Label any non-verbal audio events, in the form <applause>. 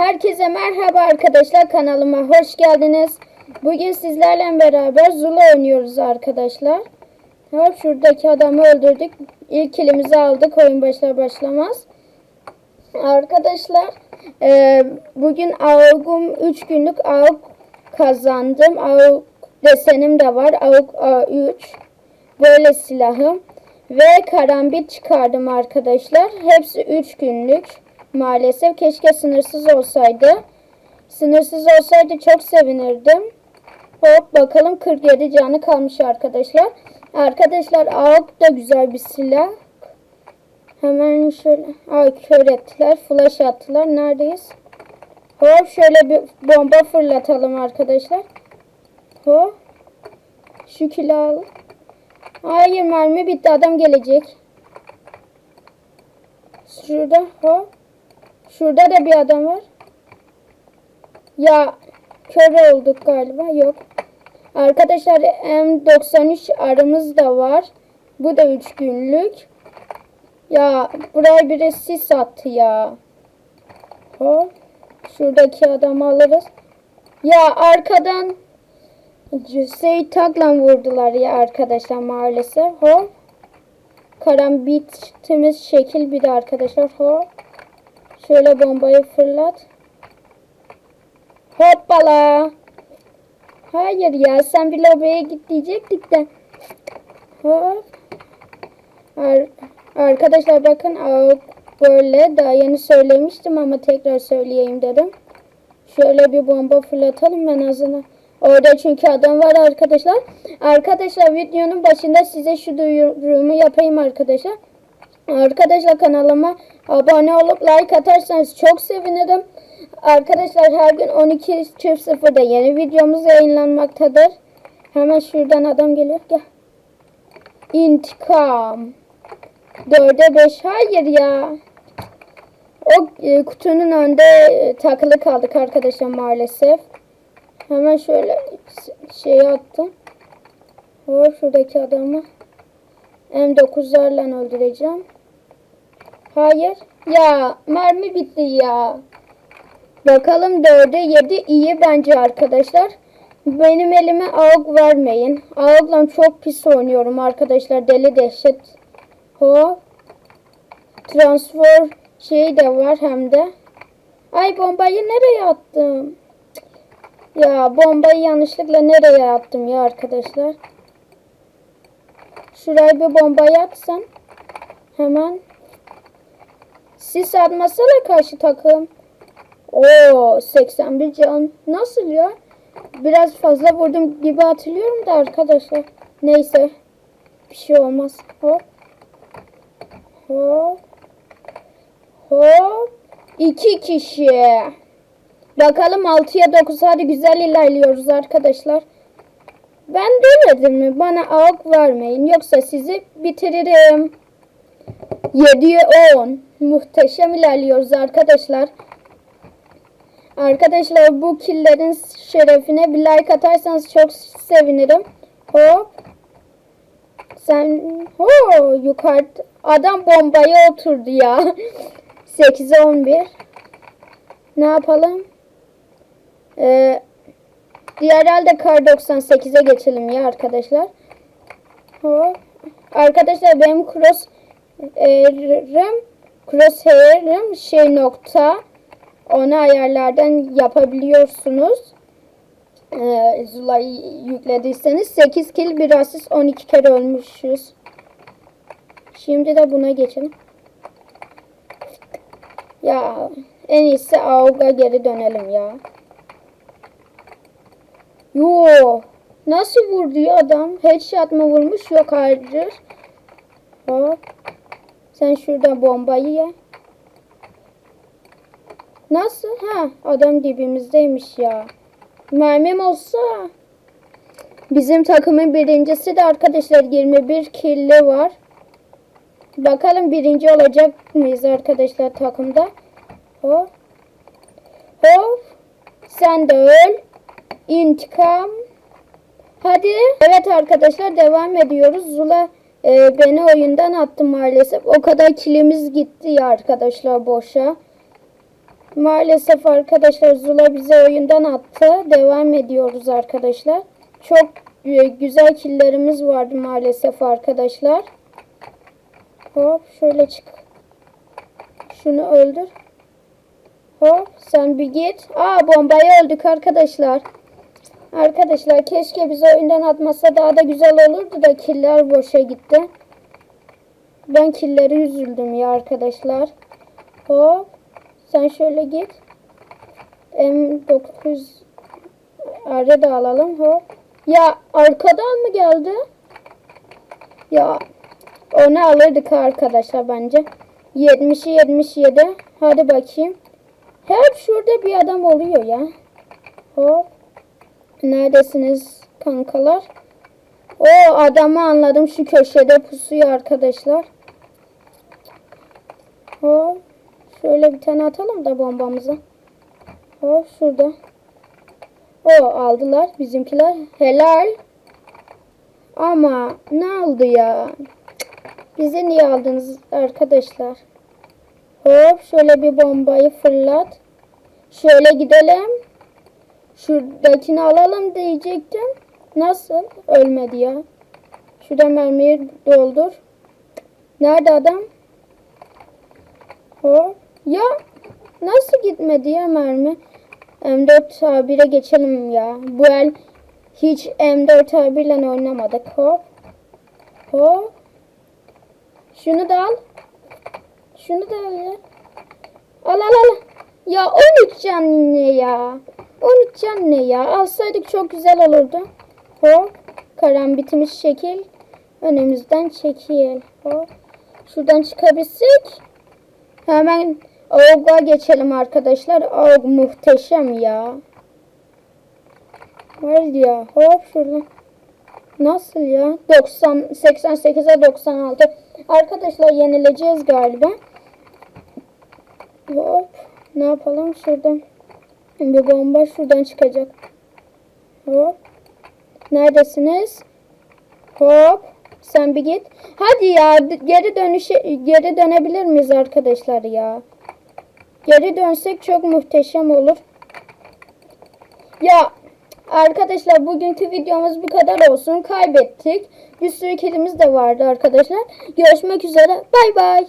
Herkese merhaba arkadaşlar kanalıma hoş geldiniz. Bugün sizlerle beraber Zula oynuyoruz arkadaşlar. Hop şuradaki adamı öldürdük. İlk kilimizi aldık oyun başlar başlamaz. Arkadaşlar e, bugün AUG'um 3 günlük AUG kazandım. AUG desenim de var. AUG A3 böyle silahım. Ve karambit çıkardım arkadaşlar. Hepsi 3 günlük. Maalesef keşke sınırsız olsaydı. Sınırsız olsaydı çok sevinirdim. Hop bakalım 47 canı kalmış arkadaşlar. Arkadaşlar AUK da güzel bir silah. Hemen şöyle. Ay kör ettiler. Flash attılar. Neredeyiz? Hop şöyle bir bomba fırlatalım arkadaşlar. Hop. Şu kilah al. Hayır mermi bitti. Adam gelecek. Şurada hop. Şurada da bir adam var. Ya kör olduk galiba. Yok. Arkadaşlar M93 arımız da var. Bu da 3 günlük. Ya buraya biri sis attı ya. Hop. Şuradaki adamı alırız. Ya arkadan Cüseyi takla vurdular ya arkadaşlar maalesef. Hop. Karambitimiz şekil bir de arkadaşlar. Hop. Şöyle bombayı fırlat. Hoppala. Hayır ya sen bir lobiye git diyecektik de. Hop. Ar arkadaşlar bakın böyle daha yeni söylemiştim ama tekrar söyleyeyim dedim. Şöyle bir bomba fırlatalım en azından. Orada çünkü adam var arkadaşlar. Arkadaşlar videonun başında size şu duyurumu yapayım arkadaşlar. Arkadaşlar kanalıma abone olup like atarsanız çok sevinirim. Arkadaşlar her gün 12.00'da yeni videomuz yayınlanmaktadır. Hemen şuradan adam geliyor. Gel. İntikam. 4'e 5. Hayır ya. O e, kutunun önünde e, takılı kaldık arkadaşlar maalesef. Hemen şöyle şey attım. Hop şuradaki adamı M9'larla öldüreceğim. Hayır. Ya mermi bitti ya. Bakalım 4'e 7 iyi bence arkadaşlar. Benim elime AUG vermeyin. AUG'la çok pis oynuyorum arkadaşlar. Deli dehşet. Hop. Transfer şeyi de var hem de. Ay bombayı nereye attım? Ya bombayı yanlışlıkla nereye attım ya arkadaşlar? Şuraya bir bombayı atsan. Hemen. Sis atmasana karşı takım. Oo 81 can. Nasıl ya? Biraz fazla vurdum gibi hatırlıyorum da arkadaşlar. Neyse. Bir şey olmaz. Hop. Hop. Hop. İki kişi. Bakalım 6'ya 9 hadi güzel ilerliyoruz arkadaşlar. Ben demedim mi bana AUK vermeyin yoksa sizi bitiririm. 7'ye 10. Muhteşem ilerliyoruz arkadaşlar. Arkadaşlar bu killerin şerefine bir like atarsanız çok sevinirim. Hop. Sen ho yukarıda adam bombaya oturdu ya. <laughs> 8'e 11. Ne yapalım? Ee, diğer halde kar 98'e geçelim ya arkadaşlar. Hop. Arkadaşlar benim cross eğrim crosshair'im şey nokta onu ayarlardan yapabiliyorsunuz. Ee, Zula'yı yüklediyseniz 8 kill bir asist 12 kere ölmüşüz. Şimdi de buna geçelim. Ya en iyisi AUG'a geri dönelim ya. Yo. Nasıl vurdu ya adam? Headshot mı vurmuş? Yok hayır. Hop. Sen şurada bombayı ye. Nasıl? Ha, adam dibimizdeymiş ya. Mermim olsa. Bizim takımın birincisi de arkadaşlar 21 killi var. Bakalım birinci olacak mıyız arkadaşlar takımda? Hop. Hop. Sen de öl. İntikam. Hadi. Evet arkadaşlar devam ediyoruz. Zula e, beni oyundan attı maalesef. O kadar kilimiz gitti ya arkadaşlar boşa. Maalesef arkadaşlar Zula bize oyundan attı. Devam ediyoruz arkadaşlar. Çok e, güzel killerimiz vardı maalesef arkadaşlar. Hop şöyle çık. Şunu öldür. Hop sen bir git. Aa bombayı öldük arkadaşlar. Arkadaşlar keşke bizi oyundan atmasa daha da güzel olurdu da killer boşa gitti. Ben killeri üzüldüm ya arkadaşlar. Hop. Sen şöyle git. M9 arı da alalım. Hop. Ya arkadan mı geldi? Ya onu alırdık arkadaşlar bence. 70'i 77. Hadi bakayım. Hep şurada bir adam oluyor ya. Hop. Neredesiniz kankalar? O adamı anladım şu köşede pusuyor arkadaşlar. Hop. Şöyle bir tane atalım da bombamızı. Hop şurada. O aldılar bizimkiler. Helal. Ama ne aldı ya? Bizi niye aldınız arkadaşlar? Hop şöyle bir bombayı fırlat. Şöyle gidelim. Şuradakini alalım diyecektim. Nasıl? Ölmedi ya. Şurada mermiyi doldur. Nerede adam? Hop. Ya nasıl gitmedi ya mermi? M4 A1'e geçelim ya. Bu el hiç M4 A1 ile oynamadık. Hop. Hop. Şunu da al. Şunu da al ya. Al al al. Ya 13 can ne ya? 13 can ne ya? Alsaydık çok güzel olurdu. Hop. Karambitimiz şekil. Önümüzden çekil. Hop. Şuradan çıkabilsek. Hemen AUG'a geçelim arkadaşlar. AUG muhteşem ya. Var ya. Hop şuradan. Nasıl ya? 90 88'e 96. Arkadaşlar yenileceğiz galiba. Hop. Ne yapalım şuradan? Bir bomba şuradan çıkacak. Hop. Neredesiniz? Hop. Sen bir git. Hadi ya geri dönüşe geri dönebilir miyiz arkadaşlar ya? Geri dönsek çok muhteşem olur. Ya arkadaşlar bugünkü videomuz bu kadar olsun. Kaybettik. Bir sürü kilimiz de vardı arkadaşlar. Görüşmek üzere. Bay bay.